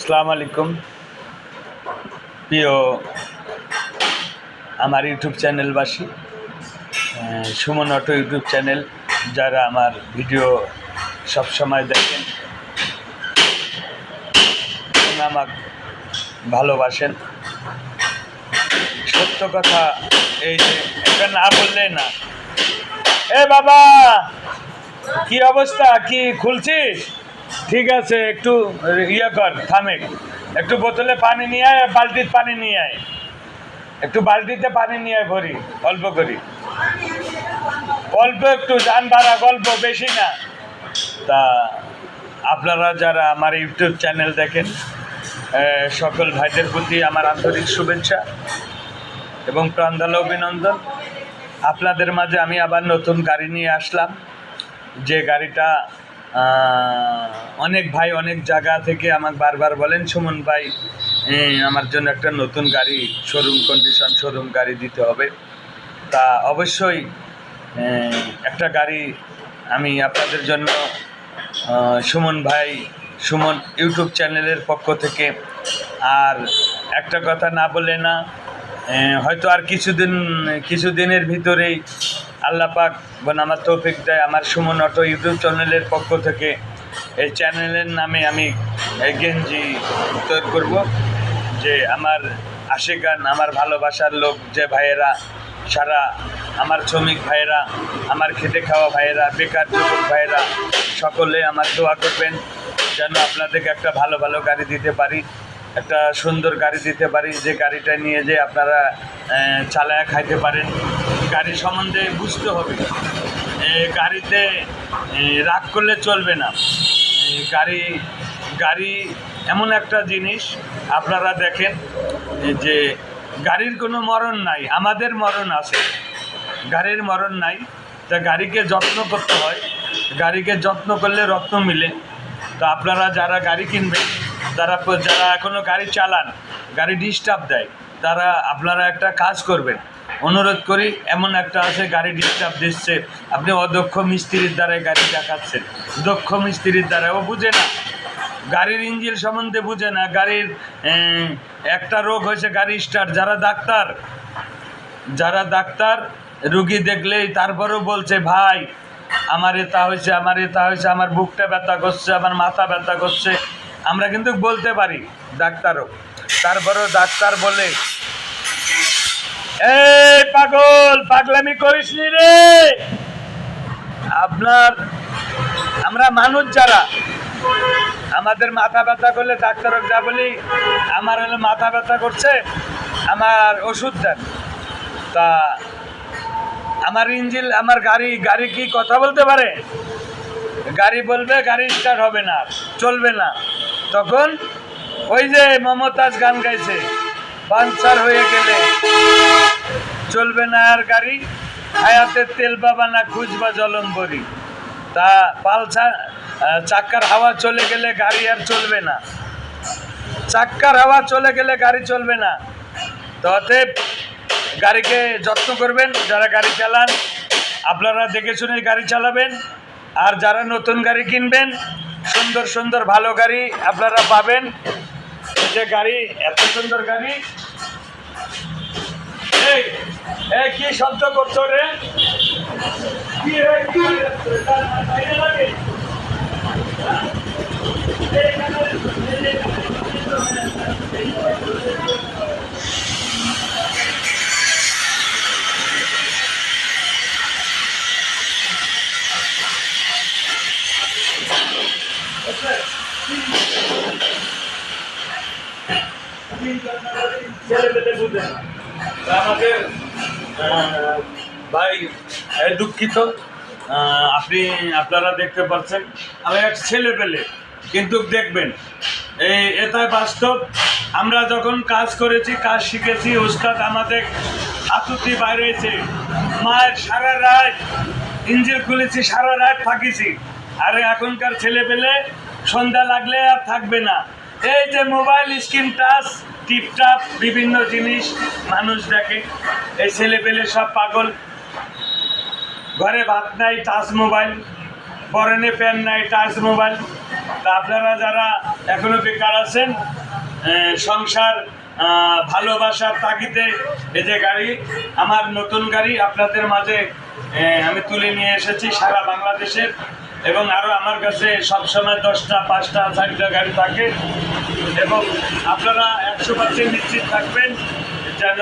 আসসালামু আলাইকুম। প্রিয় আমার ইউটিউব চ্যানেলবাসী সুমন অটো ইউটিউব চ্যানেল, যারা আমার ভিডিও সবসময় দেখেন এবং আমাক ভালোবাসেন। সত্য কথা এই যে, এটা না বললে না। এ বাবা, কি অবস্থা? কি খুলছিস? ঠিক আছে, একটু ইয়ে কর থামে একটু বোতলে পানি নিয়ে আয়, বালতির পানি নিয়ে আয়। একটু বালতিতে পানি নিয়ে আয় ভরি, অল্প করি। অল্প একটু, যান ভাড়া, গল্প, বেশি না। তা, আপনারা যারা আমার ইউটিউব চ্যানেল দেখেন সকল ভাইদের প্রতি আমার আন্তরিক শুভেচ্ছা এবং প্রাণঢালা অভিনন্দন। আপনাদের মাঝে আমি আবার নতুন গাড়ি নিয়ে আসলাম। যে গাড়িটা অনেক ভাই অনেক জায়গা থেকে আমাকে বারবার বলেন, সুমন ভাই আমার জন্য একটা নতুন গাড়ি শোরুম কন্ডিশন শোরুম গাড়ি দিতে হবে। তা অবশ্যই একটা গাড়ি আমি আপনাদের জন্য সুমন ভাই, সুমন ইউটিউব চ্যানেলের পক্ষ থেকে। আর একটা কথা না বলে না হয়তো আর কিছুদিন, কিছুদিনের ভিতরেই আল্লাহ পাক বোন আমার তৌফিক দেয় আমার সুমন অটো ইউটিউব চ্যানেলের পক্ষ থেকে। এই চ্যানেলের নামে আমি গেঞ্জি তৈরি করব যে আমার আশিকান, আমার ভালোবাসার লোক, যে ভাইয়েরা, সারা আমার শ্রমিক ভাইয়েরা, আমার খেতে খাওয়া ভাইয়েরা, বেকার যুবক ভাইয়েরা, সকলে আমার দোয়া করবেন যেন আপনাদেরকে একটা ভালো ভালো গাড়ি দিতে পারি, একটা সুন্দর গাড়ি দিতে পারি, যে গাড়িটা নিয়ে যে আপনারা চালায়া খাইতে পারেন। গাড়ি সম্বন্ধে বুঝতে হবে। গাড়িতে রাগ করলে চলবে না। গাড়ি গাড়ি এমন একটা জিনিস, আপনারা দেখেন যে গাড়ির কোনো মরণ নাই, আমাদের মরণ আছে। গাড়ির মরণ নাই, তা গাড়িকে যত্ন করতে হয়। গাড়িকে যত্ন করলে রত্ন মিলে। তো আপনারা যারা গাড়ি কিনবেন, তারা যারা এখনও গাড়ি চালান, গাড়ি ডিস্টার্ব দেয়, তারা আপনারা একটা কাজ করবেন। অনুরোধ করি, এমন একটা আছে গাড়ি ডিস্টার্ব দিচ্ছে, আপনি অদক্ষ মিস্ত্রির দ্বারাই গাড়ি দেখাচ্ছেন। দক্ষ মিস্ত্রির দ্বারা, ও বুঝে না। গাড়ির ইঞ্জিন সম্বন্ধে বুঝে না। গাড়ির একটা রোগ হয়েছে, গাড়ি স্টার্ট যারা ডাক্তার যারা ডাক্তার, রুগী দেখলেই তারপরেও বলছে, ভাই, আমার এটা হয়েছে, আমার এটা হয়েছে, আমার বুকটা ব্যথা করছে, আমার মাথা ব্যথা করছে। আমরা কিন্তু বলতে পারি, ডাক্তারও। তারপরেও ডাক্তার বলে এই পাগল, পাগলামি করিস রে। আপনার, আমরা মানুষ যারা, আমাদের মাথা ব্যথা করলে ডাক্তারক যা বলি, আমার হলো মাথা ব্যথা করছে, আমার ওষুধ দেন। তা, আমার ইঞ্জিন, আমার গাড়ি গাড়ি কি কথা বলতে পারে? গাড়ি বলবে, গাড়ি স্টার্ট হবে না, চলবে না। তখন ওই যে মমতাজ গান গাইছে পাঞ্চার হয়ে গেলে। চলবে না আর গাড়ি হায়াতের তেল বাবা না, খুঁজবা জলম্বরি তা পালসা চাক্কার হাওয়া চলে গেলে গাড়ি আর চলবে না। চাক্কার হাওয়া চলে গেলে গাড়ি চলবে না। তো অতএব গাড়িকে যত্ন করবেন, যারা গাড়ি চালান, আপনারা দেখে শুনে গাড়ি চালাবেন, আর যারা নতুন গাড়ি কিনবেন, সুন্দর সুন্দর ভালো গাড়ি আপনারা পাবেন। যে গাড়ি, এত সুন্দর গাড়ি কি শব্দ করছ রে লাগে? ছেলেপেলে বুঝে না। আমাদের ভাই দুঃখিত। আপনি, আপনারা দেখতে পাচ্ছেন, আমি এক ছেলে পেলে, কিন্তু দেখবেন, এই এটাই বাস্তব। আমরা যখন কাজ করেছি, কাজ শিখেছি, উস্তাদ আমাদের হাতুতি বাইরেছে। মায়ের সারা রাত ইঞ্জিন খুলেছি, সারা রাত থাকিছি। আর এখনকার ছেলে পেলে সন্ধ্যা লাগলে আর থাকবে না। এই যে মোবাইল স্ক্রিন টাচ টিপটাপ বিভিন্ন জিনিস মানুষ দেখে। এই ছেলে পেলে সব পাগল। ঘরে ভাত নাই, টাচ মোবাইল। পরনে প্যান নাই, টাচ মোবাইল। তা আপনারা যারা এখনও বেকার আছেন সংসার ভালোবাসার তাগিদে এই যে গাড়ি, আমার নতুন গাড়ি আপনাদের মাঝে আমি তুলে নিয়ে এসেছি সারা বাংলাদেশের। এবং আরও আমার কাছে সবসময় দশটা, পাঁচটা, চারটা গাড়ি থাকে। এবং আপনারা একশো পার্সেন্ট নিশ্চিত থাকবেন যেন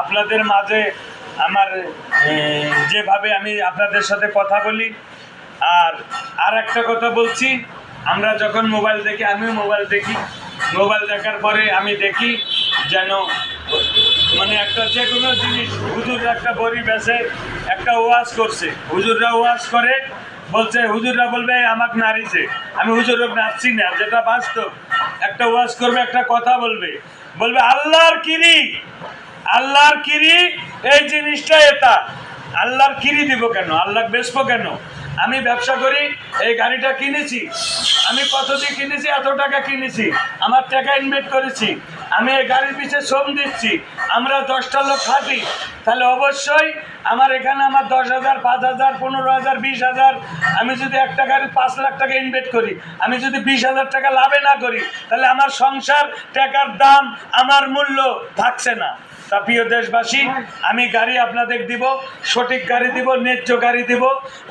আপনাদের মাঝে আমার যেভাবে আমি আপনাদের সাথে কথা বলি। আর আর একটা কথা বলছি, আমরা যখন মোবাইল দেখি, আমিও মোবাইল দেখি। মোবাইল দেখার পরে আমি দেখি যেন মানে একটা যে কোনো জিনিস হুজুর একটা বড়ি বেছে, একটা ওয়াজ করছে। হুজুররা ওয়াজ করে বলছে, হুজুররা বলবে আমাকে নাড়িছে আমি হুজুর নাচছি না, যেটা বাস্তব। একটা ওয়াজ করবে, একটা কথা বলবে। বলবে, আল্লাহর কিরি আল্লাহর কিরি, এই জিনিসটা এটা। আল্লাহর কিরি দিব কেন? আল্লাহ বেসবো কেন? আমি ব্যবসা করি, এই গাড়িটা কিনেছি। আমি কত দিয়ে কিনেছি? এত টাকা কিনেছি। আমার টাকা ইনভেস্ট করেছি। আমি এই গাড়ির পিছিয়ে শ্রম দিচ্ছি। আমরা দশটা লোক খাটি। তাহলে অবশ্যই আমার এখানে আমার দশ হাজার, পাঁচ হাজার, পনেরো হাজার, বিশ হাজার, আমি যদি একটা গাড়ির পাঁচ লাখ টাকা ইনভেস্ট করি, আমি যদি বিশ হাজার টাকা লাভে না করি, তাহলে আমার সংসার, টাকার দাম, আমার মূল্য থাকছে না। তা প্রিয় দেশবাসী, আমি গাড়ি আপনাদের দিব, সঠিক গাড়ি দিব, ন্যায্য গাড়ি দিব,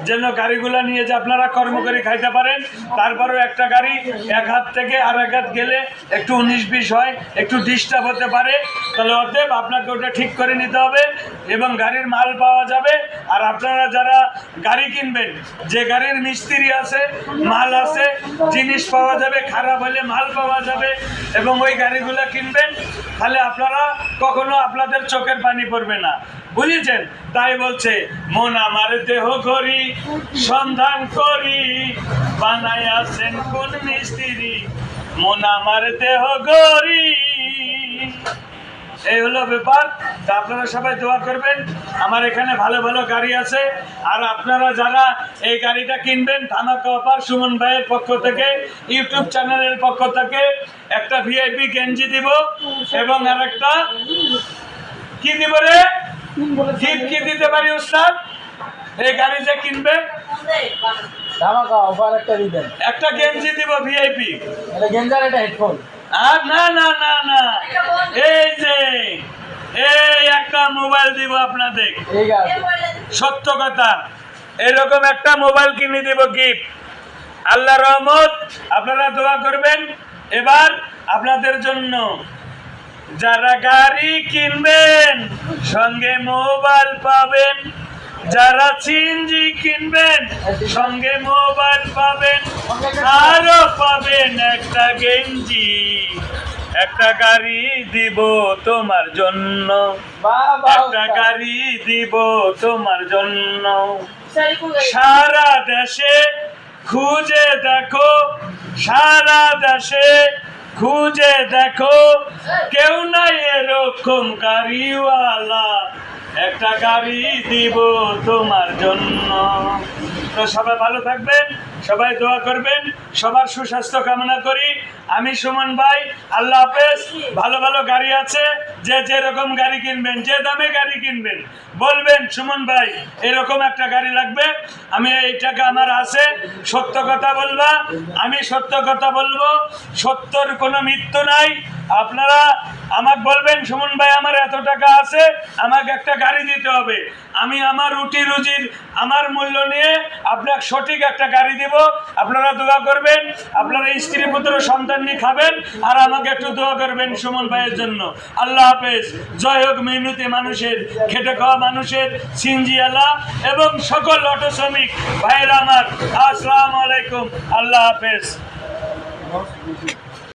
যেন গাড়িগুলো নিয়ে যে আপনারা কর্ম করে খাইতে পারেন, তারপরেও একটা গাড়ি এক হাত থেকে আর এক হাত গেলে একটু উনিশ বিশ হয়, একটু ডিস্টার্ব হতে পারে। তাহলে অতএব আপনাকে ওটা ঠিক করে নিতে হবে এবং গাড়ির মাল পাওয়া যাবে। আর আপনারা যারা গাড়ি কিনবেন, যে গাড়ির মিস্ত্রি আছে, মাল আছে, জিনিস পাওয়া যাবে, খারাপ হলে মাল পাওয়া যাবে এবং ওই গাড়িগুলো কিনবেন, তাহলে আপনারা কখনো আপনাদের চোখের পানি পড়বে না। বুঝেছেন? তাই বলছে, মন আমার দেহ করি সন্ধান করি বানাই আছেন কোন মিস্ত্রি। মন আমার দেহ করি এই হলো ব্যাপার। তা আপনারা সবাই দোয়া করবেন। আমার এখানে ভালো ভালো গাড়ি আছে। আর আপনারা যারা এই গাড়িটা কিনবেন থানা অফার সুমন ভাইয়ের পক্ষ থেকে ইউটিউব চ্যানেলের পক্ষ থেকে একটা ভিআইপি গেঞ্জি দিব এবং আর একটা কি দিব রে? গিফট কি দিতে পারি উস্তাদ এই গাড়ি যে কিনবে ধামাকা অফার একটা দিবেন। একটা গেঞ্জি দিব ভিআইপি। এটা গেঞ্জার এটা হেডফোন। আর না না না না। এই যে এই একটা মোবাইল দিব আপনাদের। সত্য কথা এরকম একটা মোবাইল কিনে দেব গিফট আল্লাহ রহমত আপনারা দোয়া করবেন। এবার আপনাদের জন্য যারা গাড়ি কিনবেন সঙ্গে মোবাইল পাবেন। যারা সিনজি কিনবেন, সঙ্গে মোবাইল পাবেন আরও পাবেন একটা গেঞ্জি। একটা গাড়ি দিব তোমার জন্য। একটা গাড়ি দিব তোমার জন্য। সারা দেশে খুঁজে দেখো, সারা দেশে খুঁজে দেখো, কেউ নাই এরকম গাড়িওয়ালা। একটা গাড়ি দিব তোমার জন্য। তো সবাই ভালো থাকবেন, সবাই দোয়া করবেন, সবার সুস্বাস্থ্য কামনা করি। আমি সুমন ভাই, আল্লাহ হাফেজ, ভালো ভালো গাড়ি আছে, যে যেরকম গাড়ি কিনবেন, যে দামে গাড়ি কিনবেন, বলবেন, সুমন ভাই, এরকম একটা গাড়ি লাগবে। আমি এই টাকা আমার আছে, সত্য কথা বলবা, আমি সত্য কথা বলব, সত্যর কোনো মৃত্যু নাই। আপনারা আমাকে বলবেন, সুমন ভাই, আমার এত টাকা আছে, আমাকে একটা গাড়ি দিতে হবে। আমি আমার রুটি রুজির, আমার মূল্য নিয়ে আপনাকে সঠিক একটা গাড়ি দিব। আপনারা দোয়া করবেন, আপনারা স্ত্রী পুত্র নিয়ে খাবেন আর আমাকে একটু দোয়া করবেন সুমন ভাইয়ের জন্য। আল্লাহ হাফেজ। জয় হোক মেহনতি মানুষের, খেটে খাওয়া মানুষের সিনজিয়ালা এবং সকল অটো শ্রমিক ভাইয়েরা আমার। আসসালাম আলাইকুম। আল্লাহ হাফেজ।